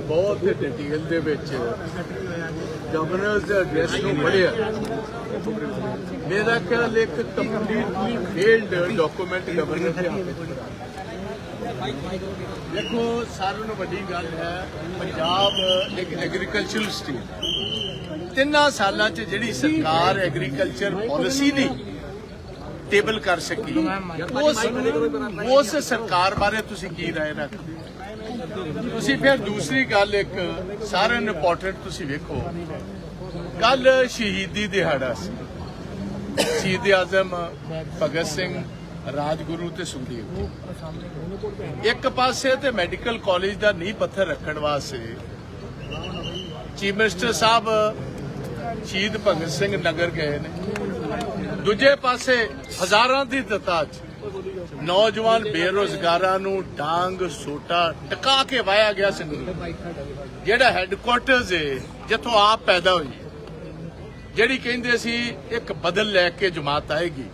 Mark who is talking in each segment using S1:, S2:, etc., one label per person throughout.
S1: ਮੈਂ ਬਹੁਤ ਡਿਟੇਲ ਦੇ ਵਿੱਚ ਗਵਰਨਰਸ ਦੇ ਐਡਰੈਸ ਨੂੰ ਪੜ੍ਹਿਆ। ਮੇਰਾ ਖਿਆਲ ਇੱਕ ਕੰਪਲੀਟਲੀ ਫੇਲਡ ਡਾਕੂਮੈਂਟ ਗਵਰਨਰ ਦੇ ਹੱਥ ਦੇਖੋ, ਸਾਰਿਆਂ ਨੂੰ ਵੱਡੀ ਗੱਲ ਹੈ, ਪੰਜਾਬ ਇੱਕ ਐਗਰੀਕਲਚਰਲ ਸਟੇਟ ਤਿੰਨਾਂ ਸਾਲਾਂ 'ਚ ਜਿਹੜੀ ਸਰਕਾਰ ਐਗਰੀਕਲਚਰ ਪਾਲਿਸੀ ਨਹੀਂ ਟੇਬਲ ਕਰ ਸਕੀ, ਉਸ ਉਸ ਸਰਕਾਰ ਬਾਰੇ ਤੁਸੀਂ ਕੀ ਰਾਏ ਰੱਖਦੇ ਤੁਸੀਂ ਫਿਰ ਦੂਸਰੀ ਗੱਲ ਇੱਕ ਸਾਰਿਆਂ ਨੂੰ ਇੰਪੋਰਟੈਂਟ ਤੁਸੀਂ ਵੇਖੋ। ਕੱਲ ਸ਼ਹੀਦੀ ਦਿਹਾੜਾ ਸੀ। ਸ਼ਹੀਦ ਆਜ਼ਮ, ਭਗਤ ਸਿੰਘ, ਰਾਜਗੁਰੂ ਤੇ ਸੁਖਦੇਵ ਇੱਕ ਪਾਸੇ ਤੇ ਮੈਡੀਕਲ ਕਾਲਜ ਦਾ ਨੀਂਹ ਪੱਥਰ ਰੱਖਣ ਵਾਸਤੇ ਚੀਫ ਮਿਨਿਸਟਰ ਸਾਹਿਬ ਸ਼ਹੀਦ ਭਗਤ ਸਿੰਘ ਨਗਰ ਗਏ ਨੇ। ਦੂਜੇ ਪਾਸੇ ਹਜ਼ਾਰਾਂ ਦੀ ਤਤਾਜ ਨੌਜਵਾਨ ਬੇਰੋਜ਼ਗਾਰਾਂ ਨੂੰ ਡਾਂਗ, ਸੋਟਾ ਟਕਾ ਕੇ ਵਾਇਆ ਗਿਆ ਸੀ ਜਿਹੜਾ ਹੈੱਡਕੁਆਰਟਰਸ ਹੈ ਜਿੱਥੋਂ ਆਪ ਪੈਦਾ ਹੋਈ ਜਿਹੜੀ ਕਹਿੰਦੇ ਸੀ, ਇੱਕ ਬਦਲ ਲੈ ਕੇ ਜਮਾਤ ਆਏਗੀ।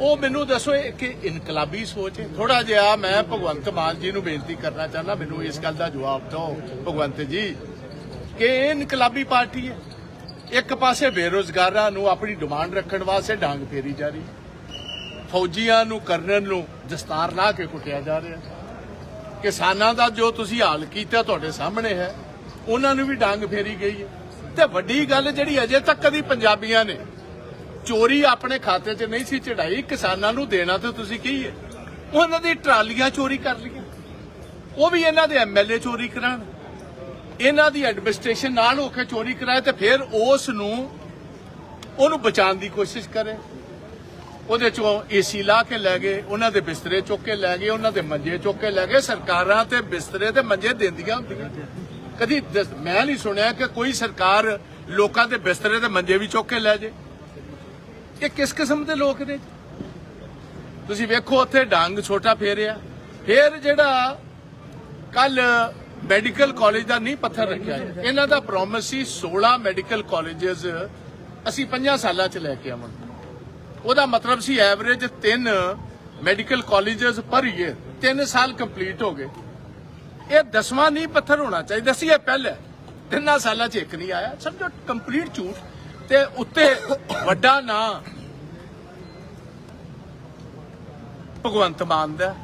S1: ਉਹ ਮੈਨੂੰ ਦੱਸੋ ਕਿ ਇਨਕਲਾਬੀ ਸੋਚ ਹੈ ਥੋੜਾ ਜਿਹਾ ਮੈਂ ਭਗਵੰਤ ਮਾਨ ਜੀ ਨੂੰ ਬੇਨਤੀ ਕਰਨਾ ਚਾਹੁੰਦਾ, ਮੈਨੂੰ ਇਸ ਗੱਲ ਦਾ ਜਵਾਬ ਦਿਓ, ਭਗਵੰਤ ਜੀ, ਕਿ ਇਹ ਇਨਕਲਾਬੀ ਪਾਰਟੀ ਹੈ ਇੱਕ ਪਾਸੇ ਬੇਰੋਜ਼ਗਾਰਾਂ ਨੂੰ ਆਪਣੀ ਡਿਮਾਂਡ ਰੱਖਣ ਵਾਸਤੇ ਡਾਂਗ ਫੇਰੀ ਜਾ ਰਹੀ ਹੈ ਫੌਜੀਆਂ ਨੂੰ ਕਰਨਲ ਨੂੰ ਦਸਤਾਰ ਲਾ ਕੇ ਕੁੱਟਿਆ ਜਾ ਰਿਹਾ ਕਿਸਾਨਾਂ ਦਾ ਜੋ ਤੁਸੀਂ ਹਾਲ ਕੀਤਾ ਤੁਹਾਡੇ ਸਾਹਮਣੇ ਹੈ, ਉਹਨਾਂ ਨੂੰ ਵੀ ਡਾਂਗ ਫੇਰੀ ਗਈ ਹੈ। ਤੇ ਵੱਡੀ ਗੱਲ ਜਿਹੜੀ ਅਜੇ ਤੱਕ ਕਦੀ ਪੰਜਾਬੀਆਂ ਨੇ ਚੋਰੀ ਆਪਣੇ ਖਾਤੇ 'ਚ ਨਹੀਂ ਸੀ ਚੜਾਈ ਕਿਸਾਨਾਂ ਨੂੰ ਦੇਣਾ ਤੇ ਤੁਸੀਂ ਕੀ ਹੈ? ਉਹਨਾਂ ਦੀ ਟਰਾਲੀਆਂ ਚੋਰੀ ਕਰ ਲਈਆਂ। ਉਹ ਵੀ ਇਹਨਾਂ ਦੇ ਐਮਐਲਏ ਚੋਰੀ ਕਰਾਣ ਇਹਨਾਂ ਦੀ ਐਡਮਿਨਿਸਟ੍ਰੇਸ਼ਨ ਨਾਲ ਹੋ ਕੇ ਚੋਰੀ ਕਰਾਏ ਤੇ ਫਿਰ ਉਸ ਨੂੰ, ਉਹਨੂੰ ਬਚਾਉਣ ਦੀ ਕੋਸ਼ਿਸ਼ ਕਰੇ। ਉਹਦੇ ਚੋਂ ਏਸੀ ਲਾ ਕੇ ਲੈ ਗਏ, ਉਹਨਾਂ ਦੇ ਬਿਸਤਰੇ ਚੁੱਕ ਕੇ ਲੈ ਗਏ, ਉਹਨਾਂ ਦੇ ਮੰਜੇ ਚੁੱਕ ਕੇ ਲੈ ਗਏ। ਸਰਕਾਰਾਂ ਤੇ ਬਿਸਤਰੇ ਤੇ ਮੰਜੇ ਦਿੰਦੀਆਂ ਹੁੰਦੀਆਂ। ਕਦੀ ਮੈਂ ਨਹੀਂ ਸੁਣਿਆ ਕਿ ਕੋਈ ਸਰਕਾਰ ਲੋਕਾਂ ਦੇ ਬਿਸਤਰੇ ਤੇ ਮੰਜੇ ਵੀ ਚੁੱਕ ਕੇ ਲੈ ਜੇ। ਇਹ ਕਿਸ ਕਿਸਮ ਦੇ ਲੋਕ ਨੇ? ਤੁਸੀਂ ਵੇਖੋ, ਉੱਥੇ ਡੰਗ ਛੋਟਾ ਫੇਰਿਆ। ਫੇਰ ਜਿਹੜਾ ਕੱਲ ਮੈਡੀਕਲ ਕਾਲਜ ਦਾ ਨਹੀਂ ਪੱਥਰ ਰੱਖਿਆ ਗਿਆ। ਇਹਨਾਂ ਦਾ ਪ੍ਰੋਮਿਸ ਸੀ 16 ਮੈਡੀਕਲ ਕਾਲਜਸ ਅਸੀਂ 5 ਸਾਲਾਂ ਚ ਲੈ ਕੇ ਆਵਾਂਗੇ। ਉਹਦਾ ਮਤਲਬ ਸੀ average 3 medical colleges per year 3 ਸਾਲ ਕੰਪਲੀਟ ਹੋ ਗਏ। ਇਹ ਦਸਵਾਂ ਨਹੀਂ ਪੱਥਰ ਹੋਣਾ ਚਾਹੀਦਾ ਸੀ, ਇਹ ਪਹਿਲੇ। ਤਿੰਨਾਂ ਸਾਲਾਂ ਚ ਇੱਕ ਨਹੀਂ ਆਇਆ। ਸਮਝੋ ਕੰਪਲੀਟ ਝੂਠ। ਤੇ ਉੱਤੇ ਵੱਡਾ ਨਾਂ ਭਗਵੰਤ ਮਾਨ ਦਾ।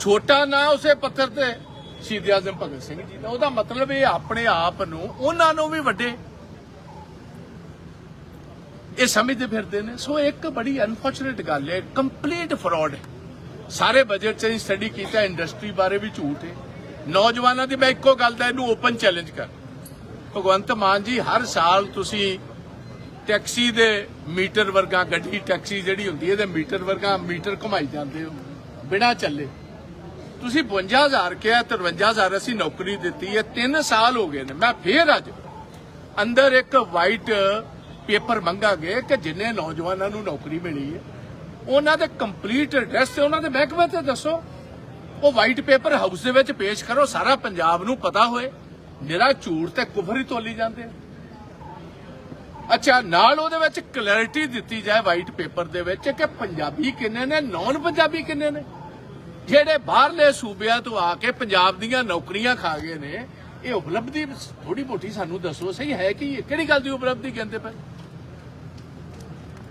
S1: ਛੋਟਾ ਨਾਂ ਉਸੇ ਪੱਥਰ ਤੇ ਸ਼ਹੀਦ ਆਜ਼ਮ ਭਗਤ ਸਿੰਘ ਜੀ ਦਾ। ਉਹਦਾ ਮਤਲਬ ਇਹ ਆਪਣੇ ਆਪ ਨੂੰ, ਉਹਨਾਂ ਨੂੰ ਵੀ ਵੱਡੇ ਇਹ ਸਮਝਦੇ ਫਿਰਦੇ ਨੇ। ਸੋ ਇੱਕ ਬੜੀ ਅਨਫੋਰਚੂਨੇਟ ਗੱਲ ਹੈ ਕੰਪਲੀਟ ਫਰਾਡ ਹੈ। ਸਾਰੇ ਬਜਟ 'ਚ ਸਟੱਡੀ ਕੀਤਾ ਇੰਡਸਟਰੀ ਬਾਰੇ ਵੀ ਝੂਠ ਹੈ। ਨੌਜਵਾਨਾਂ ਦੀ ਮੈਂ ਇੱਕੋ ਗੱਲ ਦਾ ਇਹਨੂੰ ਓਪਨ ਚੈਲੰਜ ਕਰ। ਭਗਵੰਤ ਮਾਨ ਜੀ, ਹਰ ਸਾਲ ਤੁਸੀਂ ਟੈਕਸੀ ਦੇ ਮੀਟਰ ਵਰਗਾ ਗੱਡੀ ਟੈਕਸੀ ਜਿਹੜੀ ਹੁੰਦੀ ਹੈ, ਇਹਦੇ ਮੀਟਰ ਵਰਗਾ ਮੀਟਰ ਘੁਮਾਈ ਜਾਂਦੇ ਹੋ, ਬਿਨਾ ਚੱਲੇ। ਤੁਸੀਂ 52000 ਕਿਹਾ 53000 ਅਸੀਂ ਨੌਕਰੀ ਦਿੱਤੀ ਹੈ 3 ਸਾਲ ਹੋ ਗਏ ਨੇ। ਮੈਂ ਫੇਰ ਅੱਜ ਅੰਦਰ ਇੱਕ ਵਾਈਟ ਪੇਪਰ ਮੰਗਾਂਗੇ ਕਿ ਜਿੰਨੇ ਨੌਜਵਾਨਾਂ ਨੂੰ ਨੌਕਰੀ ਮਿਲੀ ਹੈ, ਉਹਨਾਂ ਦੇ ਕੰਪਲੀਟ ਐਡਰੈਸ ਤੇ ਉਹਨਾਂ ਦੇ ਮਹਿਕਮੇ ਤੇ ਦੱਸੋ। ਉਹ ਵਾਈਟ ਪੇਪਰ ਹਾਊਸ ਦੇ ਵਿੱਚ ਪੇਸ਼ ਕਰੋ, ਸਾਰਾ ਪੰਜਾਬ ਨੂੰ ਪਤਾ ਹੋਏ। ਨਿਰਾ ਝੂਠ ਤੇ ਕੁਫਰ ਹੀ ਤੋਲੀ ਜਾਂਦੇ ਅੱਛਾ, ਨਾਲ ਉਹਦੇ ਵਿੱਚ ਕਲੈਰਿਟੀ ਦਿੱਤੀ ਜਾਏ ਵਾਈਟ ਪੇਪਰ ਦੇ ਵਿੱਚ ਕਿ ਪੰਜਾਬੀ ਕਿੰਨੇ ਨੇ ਨੌਨ ਪੰਜਾਬੀ ਕਿੰਨੇ ਨੇ? ਜਿਹੜੇ ਬਾਹਰਲੇ ਸੂਬਿਆਂ ਤੋਂ ਆ ਕੇ ਪੰਜਾਬ ਦੀਆਂ ਨੌਕਰੀਆਂ ਖਾ ਗਏ ਨੇ, ਇਹ ਉਪਲਬਧੀ ਥੋੜੀ ਮੋਟੀ ਸਾਨੂੰ ਦੱਸੋ, ਸਹੀ ਹੈ ਕਿ ਇਹ ਕਿਹੜੀ ਗੱਲ ਦੀ ਉਪਲਬਧੀ ਕਹਿੰਦੇ ਪਏ?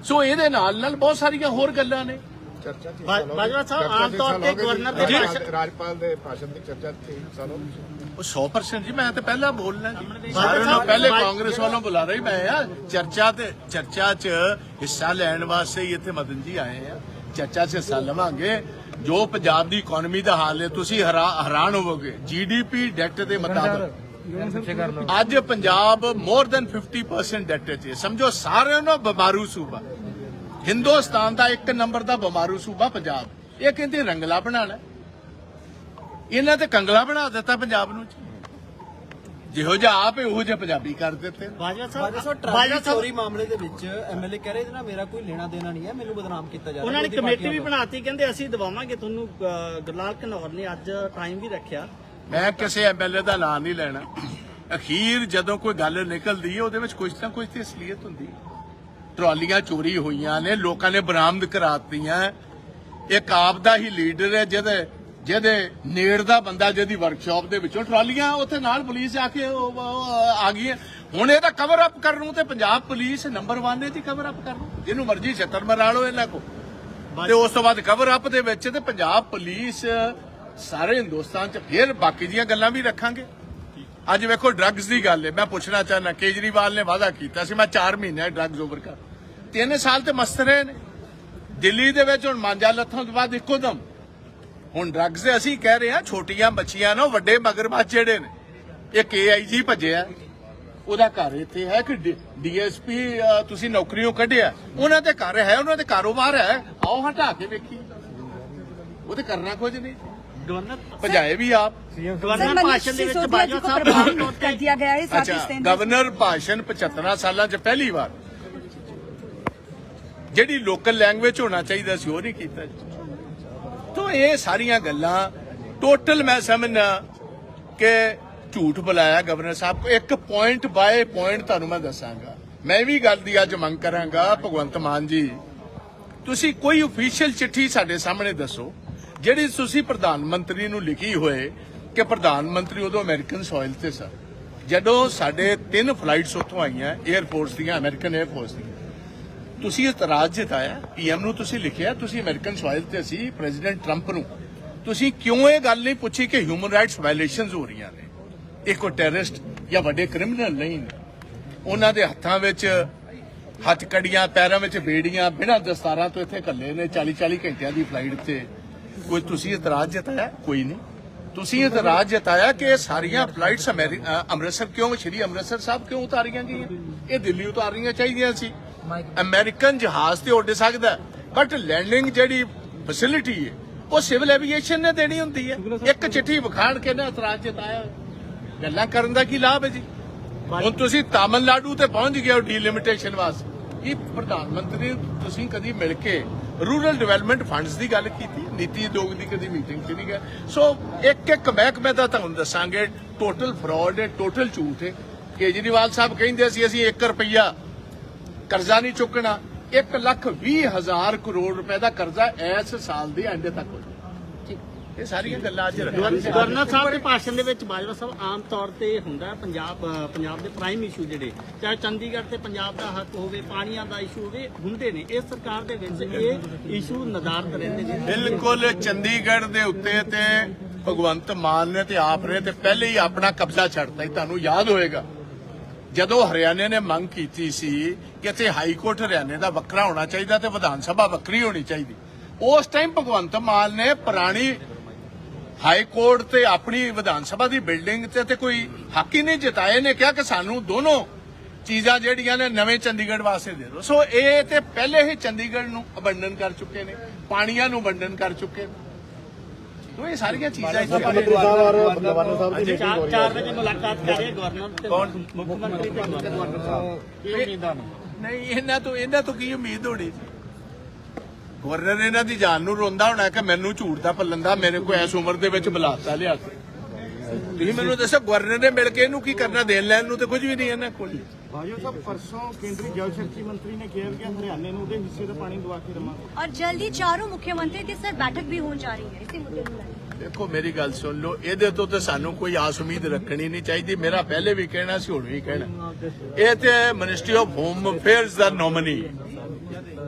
S1: ਸੋ ਇਹਦੇ ਨਾਲ ਨਾਲ ਬਹੁਤ ਸਾਰੀਆਂ ਹੋਰ ਗੱਲਾਂ ਨੇ।
S2: ਚਰਚਾ ਚ
S3: ਬਾ- ਬਾਜਵਾ ਸਾਹਿਬ, ਆਮ ਤੌਰ ਤੇ ਗਵਰਨਰ ਦੇ ਭਾਸ਼ਣ-
S2: ਰਾਜਪਾਲ ਦੇ ਭਾਸ਼ਣ ਦੀ ਚਰਚਾ ਤੇ ਸਾਲੋ
S1: ਉਹ 100% ਜੀ ਮੈਂ ਤਾਂ ਪਹਿਲਾਂ ਬੋਲਣਾ ਸਾਰਿਆਂ ਨੂੰ ਪਹਿਲੇ ਕਾਂਗਰਸ ਵੱਲੋਂ ਬੁਲਾ ਰਹੀ ਮੈਂ ਆ। ਚਰਚਾ ਤੇ ਚਰਚਾ 'ਚ ਹਿੱਸਾ ਲੈਣ ਵਾਸਤੇ ਹੀ ਇੱਥੇ ਮਦਨ ਜੀ ਆਏ ਆ। ਚਰਚਾ 'ਚ ਹਿੱਸਾ ਲਵਾਂਗੇ। ਜੋ ਪੰਜਾਬ ਦੀ ਇਕਨੋਮੀ ਦਾ ਹਾਲ ਹੈ ਤੁਸੀਂ ਹੈਰਾ- ਹੈਰਾਨ ਹੋਵੋਗੇ। ਜੀਡੀਪੀ ਡੈਟ ਦੇ ਮੁਤਾਬਕ ਅੱਜ ਪੰਜਾਬ ਮੋਰ ਦੈਨ 50% ਡੈਟ 'ਚ ਹੈ। ਸਮਝੋ ਸਾਰਿਆਂ ਨੂੰ ਬਿਮਾਰੂ ਸੂਬਾ। ਹਿੰਦੁਸਤਾਨ ਦਾ ਇੱਕ ਨੰਬਰ ਦਾ ਬਿਮਾਰੂ ਸੂਬਾ ਪੰਜਾਬ। ਇਹ ਕਹਿੰਦੇ ਰੰਗਲਾ ਬਣਾਣਾ ਇਹਨਾਂ ਤੇ ਕੰਗਲਾ ਬਣਾ ਦਿੱਤਾ ਪੰਜਾਬ ਨੂੰ। ਜਿਹੋ ਜਿਹਾ ਆਪ ਇਹੋ ਜਿਹਾ ਪੰਜਾਬੀ ਕਰ ਦਿੱਤੇ
S3: ਬਾਜਵਾ ਸਾਹਿਬ
S4: ਸਾਹਿਬ
S3: ਬਾਜਵਾ
S4: ਚੋਰੀ ਮਾਮਲੇ ਦੇ ਵਿੱਚ ਐਮਐਲਏ ਕਹਿ ਰਹੇ ਨੇ ਨਾ ਮੇਰਾ ਕੋਈ ਲੈਣਾ ਦੇਣਾ ਨਹੀਂ ਹੈ ਮੈਨੂੰ ਬਦਨਾਮ ਕੀਤਾ ਜਾ ਰਿਹਾ
S3: ਉਹਨਾਂ ਨੇ ਕਮੇਟੀ ਵੀ
S4: ਤੋਂ।
S3: ਬਣਾਤੀ ਕਹਿੰਦੇ ਅਸੀਂ ਦਵਾਵਾਂਗੇ ਤੁਹਾਨੂੰ ਗੁਰਲਾਲ ਘਨੌਰ ਨੇ ਅੱਜ ਟਾਈਮ ਵੀ ਰੱਖਿਆ।
S1: ਮੈਂ ਕਿਸੇ ਐਮਐਲਏ ਦਾ ਨਾਂ ਨਹੀਂ ਲੈਣਾ। ਅਖੀਰ ਜਦੋਂ ਕੋਈ ਗੱਲ ਨਿਕਲਦੀ ਹੈ, ਉਹਦੇ ਵਿੱਚ ਕੁਝ ਨਾ ਕੁਝ ਤੇ ਅਸਲੀਅਤ ਹੁੰਦੀ ਟਰਾਲੀਆਂ ਚੋਰੀ ਹੋਈਆਂ ਨੇ, ਲੋਕਾਂ ਨੇ ਬਰਾਮਦ ਕਰਾਤੀਆਂ। ਇੱਕ ਆਪ ਦਾ ਹੀ ਲੀਡਰ ਹੈ, ਜਿਹਦੇ ਜਿਹਦੇ ਨੇੜ ਦਾ ਬੰਦਾ ਜਿਹਦੀ ਵਰਕਸ਼ਾਪ ਦੇ ਵਿੱਚੋਂ ਟਰਾਲੀਆਂ ਉੱਥੇ ਨਾਲ ਪੁਲਿਸ ਆ ਕੇ ਆ ਗਈ ਹੁਣ ਇਹ ਤਾਂ ਕਵਰ ਅਪ ਕਰਨ ਨੂੰ ਤੇ ਪੰਜਾਬ ਪੁਲਿਸ ਨੰਬਰ 1 ਹੈ ਜੀ ਕਵਰ ਅਪ ਕਰਨ ਜਿਹਨੂੰ ਮਰਜ਼ੀ ਛੱਤਰ ਮਰਾ ਲਓ ਇਹਨਾਂ ਕੋ ਤੇ ਉਸ ਤੋਂ ਬਾਅਦ ਕਵਰ ਅਪ ਦੇ ਵਿੱਚ ਤੇ ਪੰਜਾਬ ਪੁਲਿਸ ਸਾਰੇ ਹਿੰਦੁਸਤਾਨ ਚ ਫਿਰ ਬਾਕੀ ਦੀਆਂ ਗੱਲਾਂ ਵੀ ਰੱਖਾਂਗੇ। ਅੱਜ ਵੇਖੋ ਡਰੱਗਸ ਦੀ ਗੱਲ ਹੈ ਮੈਂ ਪੁੱਛਣਾ ਚਾਹਨਾ ਕੇਜਰੀਵਾਲ ਨੇ ਵਾਅਦਾ ਕੀਤਾ ਸੀ, ਮੈਂ 4 ਮਹੀਨੇ ਡਰੱਗਸ ਓਵਰ ਕਰ। ਤਿੰਨ ਸਾਲ ਤੇ ਮਸਤ ਰਹੇ ਨੇ। ਦਿੱਲੀ ਦੇ ਵਿੱਚ ਹੁਣ ਮਾਂਜਾ ਲੱਥੋਂ ਤੋਂ ਬਾਅਦ ਇੱਕੋ ਦਮ। ਹੁਣ ਡਰੱਗਸ ਦੇ ਅਸੀਂ ਕਹਿ ਰਹੇ ਹਾਂ, ਛੋਟੀਆਂ ਬੱਚੀਆਂ ਨੂੰ ਵੱਡੇ ਮਗਰਮੱਛ ਜਿਹੜੇ ਨੇ ਇਹ ਕੇਆਈਜੀ ਭੱਜਿਆ। ਉਹਦਾ ਘਰ ਇੱਥੇ ਹੈ ਕਿ ਡੀਐਸਪੀ ਤੁਸੀਂ ਨੌਕਰੀਓਂ ਕੱਢਿਆ। ਉਹਨਾਂ ਦੇ ਘਰ ਹੈ, ਉਹਨਾਂ ਦੇ ਕਾਰੋਬਾਰ ਹੈ। ਆਓ ਹਟਾ ਕੇ ਵੇਖੀ ਉਹ ਤੇ ਕਰਨਾ ਕੁਝ ਨਹੀਂ।
S3: ਗਵਰਨਰ
S1: ਭਜਾਏ ਵੀ ਆਪ
S5: सर
S3: ਗਵਰਨਰ
S5: मनीष
S3: ਭਾਸ਼ਣ ਦੇ ਵਿੱਚ
S5: सिसोदिया जी
S3: ਬਾਜਵਾ
S5: को
S3: ਸਾਹਿਬ
S5: प्रभावित
S3: तौर
S5: कर दिया गया है साथ ही
S1: ਅੱਛਾ
S5: स्टैंड
S1: ਗਵਰਨਰ ਭਾਸ਼ਣ 75 ਸਾਲਾਂ 'ਚ ਪਹਿਲੀ ਵਾਰ ਜਿਹੜੀ ਲੋਕਲ ਲੈਂਗੁਏਜ ਹੋਣਾ ਚਾਹੀਦਾ ਸੀ ਉਹ ਨਹੀਂ ਕੀਤਾ ਜੀ ਤੋਂ ਇਹ ਸਾਰੀਆਂ ਗੱਲਾਂ ਟੋਟਲ ਮੈਂ ਸਮਝਣਾ ਕਿ ਝੂਠ ਬੁਲਾਇਆ ਗਵਰਨਰ ਸਾਹਿਬ ਕੋ ਇੱਕ ਪੁਆਇੰਟ ਬਾਏ ਪੁਆਇੰਟ ਤੁਹਾਨੂੰ ਮੈਂ ਦੱਸਾਂਗਾ ਮੈਂ ਵੀ ਗੱਲ ਦੀ ਅੱਜ ਮੰਗ ਕਰਾਂਗਾ ਭਗਵੰਤ ਮਾਨ ਜੀ ਤੁਸੀਂ ਕੋਈ ਅਫੀਸ਼ੀਅਲ ਚਿੱਠੀ ਸਾਡੇ ਸਾਹਮਣੇ ਦੱਸੋ ਜਿਹੜੀ ਤੁਸੀਂ ਪ੍ਰਧਾਨ ਮੰਤਰੀ ਨੂੰ ਲਿਖੀ ਹੋਏ ਕਿ ਪ੍ਰਧਾਨ ਮੰਤਰੀ ਉਦੋਂ ਅਮਰੀਕਨ ਸੋਇਲ ਤੇ ਸਰ ਜਦੋਂ ਸਾਡੇ ਤਿੰਨ ਫਲਾਈਟਸ ਉੱਥੋਂ ਆਈਆਂ 에ਅਰ ਦੀਆਂ ਅਮਰੀਕਨ 에ਅਰ ਦੀਆਂ। ਤੁਸੀਂ ਇਤਰਾਜ਼ ਜਤਾਇਆ ਪੀਐਮ ਨੂੰ ਤੁਸੀਂ ਲਿਖਿਆ, ਤੁਸੀਂ ਅਮਰੀਕਨ ਸੋਇਲ ਤੇ ਅਸੀਂ ਪ੍ਰੈਜ਼ੀਡੈਂਟ ਟਰੰਪ ਨੂੰ। ਤੁਸੀਂ ਕਿਉਂ ਇਹ ਗੱਲ ਨਹੀਂ ਪੁੱਛੀ ਕਿ ਹਿਊਮਨ ਰਾਈਟਸ ਵਾਇਲੇਸ਼ਨਸ ਹੋ ਰਹੀਆਂ ਨੇ? ਇਹ ਕੋਈ ਟੈਰਰਿਸਟ ਜਾਂ ਵੱਡੇ ਕ੍ਰਿਮੀਨਲ ਨਹੀਂ ਨੇ। ਉਹਨਾਂ ਦੇ ਹੱਥਾਂ ਵਿੱਚ ਹੱਥ ਕੜੀਆਂ ਪੈਰਾਂ ਵਿੱਚ ਬੇੜੀਆਂ ਬਿਨਾਂ ਦਸਤਾਰਾਂ ਤੋਂ ਇੱਥੇ ਘੱਲੇ ਨੇ 40 40 ਘੰਟਿਆਂ ਦੀ ਫਲਾਈਟ ਤੇ। ਕੋਈ ਤੁਸੀਂ ਇਤਰਾਜ਼ ਜਤਾਇਆ? ਕੋਈ ਨਹੀਂ। ਤੁਸੀਂ ਇਤਰਾਜ਼ ਜਤਾਇਆ ਕਿ ਇਹ ਸਾਰੀਆਂ ਫਲਾਈਟਸ ਅੰਮ੍ਰਿਤਸਰ ਕਿਉਂ? ਸ਼੍ਰੀ ਅੰਮ੍ਰਿਤਸਰ ਸਾਹਿਬ ਕਿਉਂ ਉਤਾਰੀਆਂ ਗਈਆਂ? ਇਹ ਦਿੱਲੀ ਉਤਾਰਨੀਆਂ ਚਾਹੀਦੀਆਂ ਸੀ। ਅਮਰੀਕਨ ਜਹਾਜ਼ ਤੇ ਉੱਡ ਸਕਦਾ ਬਟ ਲੈਂਡਿੰਗ ਜਿਹੜੀ ਫੈਸਿਲਿਟੀ ਹੈ, ਉਹ ਸਿਵਲ ਐਵੀਏਸ਼ਨ ਨੇ ਦੇਣੀ ਹੁੰਦੀ ਹੈ। ਇੱਕ ਚਿੱਠੀ ਵਿਖਾਣ ਕੇ ਨਾ ਇਤਰਾਜ਼ ਜਤਾਇਆ। ਗੱਲਾਂ ਕਰਨ ਦਾ ਕੀ ਲਾਭ ਹੈ ਜੀ? ਹੁਣ ਤੁਸੀਂ ਤਾਮਿਲਨਾਡੂ ਤੇ ਪਹੁੰਚ ਗਏ ਹੋ ਡੀਲਿਮਿਟੇਸ਼ਨ ਵਾਸਤੇ ਇਹ ਪ੍ਰਧਾਨ ਮੰਤਰੀ ਤੁਸੀਂ ਕਦੀ ਮਿਲ ਕੇ ਰੂਰਲ ਡਿਵੈਲਪਮੈਂਟ ਫੰਡਸ ਦੀ ਗੱਲ ਕੀਤੀ, ਨੀਤੀ ਆਯੋਗ ਦੀ ਕਦੀ ਮੀਟਿੰਗ 'ਚ ਨਹੀਂ ਗਏ। ਸੋ ਇੱਕ ਇੱਕ ਮਹਿਕਮੇ ਦਾ ਤੁਹਾਨੂੰ ਦੱਸਾਂਗੇ ਟੋਟਲ ਫਰਾਡ ਹੈ ਟੋਟਲ ਝੂਠ ਹੈ। ਕੇਜਰੀਵਾਲ ਸਾਹਿਬ ਕਹਿੰਦੇ ਸੀ, ਅਸੀਂ 1 ਰੁਪਈਆ ਕਰਜ਼ਾ ਨਹੀਂ ਚੁੱਕਣਾ 1 ਲੱਖ 20 ਹਜ਼ਾਰ ਕਰੋੜ ਰੁਪਏ ਦਾ ਕਰਜ਼ਾ ਇਸ ਸਾਲ ਦੇ ਐਂਡ ਤੱਕ ਹੋ ਇਹ ਸਾਰੀਆਂ ਗੱਲਾਂ ਅੱਜ ਰੱਖਾਂਗੇ
S3: ਗਵਰਨਰ ਸਾਹਿਬ ਦੇ ਭਾਸ਼ਣ ਦੇ ਵਿੱਚ ਬਾਜਵਾ ਸਾਹਿਬ ਆਮ ਤੌਰ ਤੇ ਹੁੰਦਾ ਹੈ ਪੰਜਾਬ ਅ, ਪੰਜਾਬ ਦੇ ਪ੍ਰਾਈਮ ਇਸ਼ੂ ਜਿਹੜੇ ਚਾਹੇ ਚੰਡੀਗੜ੍ਹ ਤੇ ਪੰਜਾਬ ਦਾ ਹੱਕ ਹੋਵੇ ਪਾਣੀਆਂ ਦਾ ਇਸ਼ੂ ਹੋਵੇ ਹੁੰਦੇ ਨੇ। ਇਸ ਸਰਕਾਰ ਦੇ ਵਿੱਚ ਇਹ ਇਸ਼ੂ ਨਦਾਰਦ ਰਹਿੰਦੇ ਨੇ।
S1: ਬਿਲਕੁਲ ਚੰਡੀਗੜ੍ਹ ਦੇ ਉੱਤੇ ਤੇ ਭਗਵੰਤ ਮਾਨ ਨੇ ਤੇ ਆਪ ਨੇ ਤੇ ਪਹਿਲੇ ਹੀ ਆਪਣਾ ਕਬਜ਼ਾ ਛੱਡਤਾ ਤੁਹਾਨੂੰ ਯਾਦ ਹੋਏਗਾ। ਜਦੋਂ ਹਰਿਆਣੇ ਨੇ ਮੰਗ ਕੀਤੀ ਸੀ ਕਿ ਇੱਥੇ ਹਾਈ ਕੋਰਟ ਹਰਿਆਣੇ ਦਾ ਵੱਖਰਾ ਹੋਣਾ ਚਾਹੀਦਾ ਤੇ ਵਿਧਾਨ ਸਭਾ ਵੱਖਰੀ ਹੋਣੀ ਚਾਹੀਦੀ ਉਸ ਟਾਈਮ ਭਗਵੰਤ ਮਾਨ ਨੇ ਪੁਰਾਣੀ ਹਾਈ ਕੋਰਟ ਤੇ ਆਪਣੀ ਵਿਧਾਨ ਸਭਾ ਦੀ ਬਿਲਡਿੰਗ ਤੇ ਤੇ ਕੋਈ ਹੱਕ ਹੀ ਨਹੀਂ ਜਤਾਏ ਨੇ ਕਿਹਾ ਕਿ ਸਾਨੂੰ ਦੋਨੋਂ ਚੀਜ਼ਾਂ ਜਿਹੜੀਆਂ ਨੇ ਨਵੇਂ ਚੰਡੀਗੜ੍ਹ ਵਾਸਤੇ ਦੇ ਦਿਓ। ਸੋ ਇਹ ਤੇ ਪਹਿਲੇ ਹੀ ਚੰਡੀਗੜ੍ਹ ਨੂੰ ਅਬੰਡਨ ਕਰ ਚੁੱਕੇ ਨੇ ਪਾਣੀਆਂ ਨੂੰ ਅਬੰਡਨ ਕਰ ਚੁੱਕੇ ਨੇ। ਸੋ ਇਹ ਸਾਰੀਆਂ ਚੀਜ਼ਾਂ ਇੱਥੇ
S2: ਗਵਰਨਰ ਸਾਹਿਬ ਦੀ ਮੀਟਿੰਗ ਹੋ
S3: ਚਾਰ
S2: ਰਹੀ
S3: 4 ਵਜੇ ਮੁਲਾਕਾਤ ਕਰ ਰਹੇ ਗਵਰਨਰ ਤੇ ਮੁੱਖ ਮੰਤਰੀ ਤੇ ਗਵਰਨਰ ਸਾਹਿਬ।
S2: ਹੈ ਉਮੀਦਾਂ ਨੇ?
S1: ਨਹੀਂ ਇਹਨਾਂ ਤੋਂ ਇਹਨਾਂ ਤੋਂ ਕੀ ਉਮੀਦ ਹੋਣੀ ਗਵਰਨਰ ਇਹਨਾਂ ਦੀ ਜਾਨ ਨੂੰ ਰੋਂਦਾ ਹੋਣਾ ਕਿ ਮੈਨੂੰ ਝੂਠ ਦਾ ਪੱਲਣ ਮੇਰੇ ਕੋ ਐਸ ਉਮਰ ਦੇ ਵਿੱਚ ਬੁਲਾਤਾ ਲਿਆ ਕੇ। ਤੁਸੀਂ ਮੈਨੂੰ ਦੱਸੋ ਗਵਰਨਰ ਨੇ ਮਿਲ ਕੇ ਇਹਨੂੰ ਕੀ ਕਰਨਾ ਦੇਣ ਲੈਣ ਨੂੰ ਤੇ ਕੁਝ ਵੀ ਨਹੀਂ ਇਹਨਾਂ ਕੋਲ।
S2: ਬਾਜੋ ਸਾਹਿਬ ਪਰਸੋਂ ਕੇਂਦਰੀ ਜਲ ਸ਼ਕਤੀ ਮੰਤਰੀ ਨੇ ਕਿਹਾ ਕਿ ਹਰਿਆਣੇ ਨੂੰ ਉਹਦੇ ਹਿੱਸੇ ਦਾ ਪਾਣੀ ਦਵਾ ਕੇ ਰਵਾਂਗੇ
S5: ਔਰ ਜਲਦੀ ਚਾਰੋਂ ਮੁੱਖ ਮੰਤਰੀ ਦੀ ਸਰ ਬੈਠਕ ਵੀ ਹੋਣ ਜਾ ਰਹੀ ਹੈ ਇਸੇ ਮੁੱਦੇ ਨੂੰ
S1: ਦੇਖੋ ਮੇਰੀ ਗੱਲ ਸੁਣ ਲਓ ਇਹਦੇ ਤੋਂ ਤੇ ਸਾਨੂੰ ਕੋਈ ਆਸ ਉਮੀਦ ਰੱਖਣੀ ਨਹੀਂ ਚਾਹੀਦੀ। ਮੇਰਾ ਪਹਿਲੇ ਵੀ ਕਹਿਣਾ ਸੀ ਹੁਣ ਵੀ ਕਹਿਣਾ। ਇਹ ਤੇ ਮਿਨਿਸਟਰੀ ਆਫ ਹੋਮ ਅਫੇਅਰਸ ਦਾ ਨੋਮਨੀ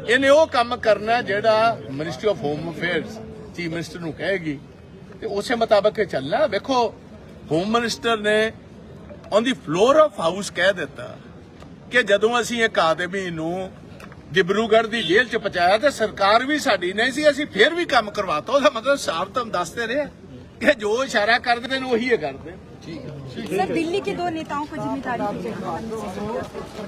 S1: ਇਹਨੇ ਉਹ ਕੰਮ ਕਰਨਾ ਜਿਹੜਾ ministry of home affairs chief minister ਨੂੰ ਕਹੇਗੀ ਤੇ ਉਸੇ ਮੁਤਾਬਕ ਇਹ ਚੱਲਣਾ ਵੇਖੋ ਹੋਮ ਮਿਨਿਸਟਰ ਨੇ on the floor of house ਕਹਿ ਦਿੱਤਾ ਕਿ ਜਦੋਂ ਅਸੀਂ ਇੱਕ ਆਦਮੀ ਨੂੰ ਡਿਬਰੂਗੜ੍ਹ ਦੀ ਜੇਲ੍ਹ 'ਚ ਪਹੁੰਚਾਇਆ ਤੇ ਸਰਕਾਰ ਵੀ ਸਾਡੀ ਨਹੀਂ ਸੀ ਅਸੀਂ ਫੇਰ ਵੀ ਕੰਮ ਕਰਵਾਤਾ ਉਹਦਾ ਮਤਲਬ ਸਾਫ਼ ਤੁਹਾਨੂੰ ਦੱਸਦੇ ਰਹੇ ਕਿ ਜੋ ਇਸ਼ਾਰਾ ਕਰਦੇ ਨੇ ਉਹੀ ਇਹ ਕਰਦੇ
S5: सर दिल्ली के दो नेताओं को जिम्मेदारी दी गई है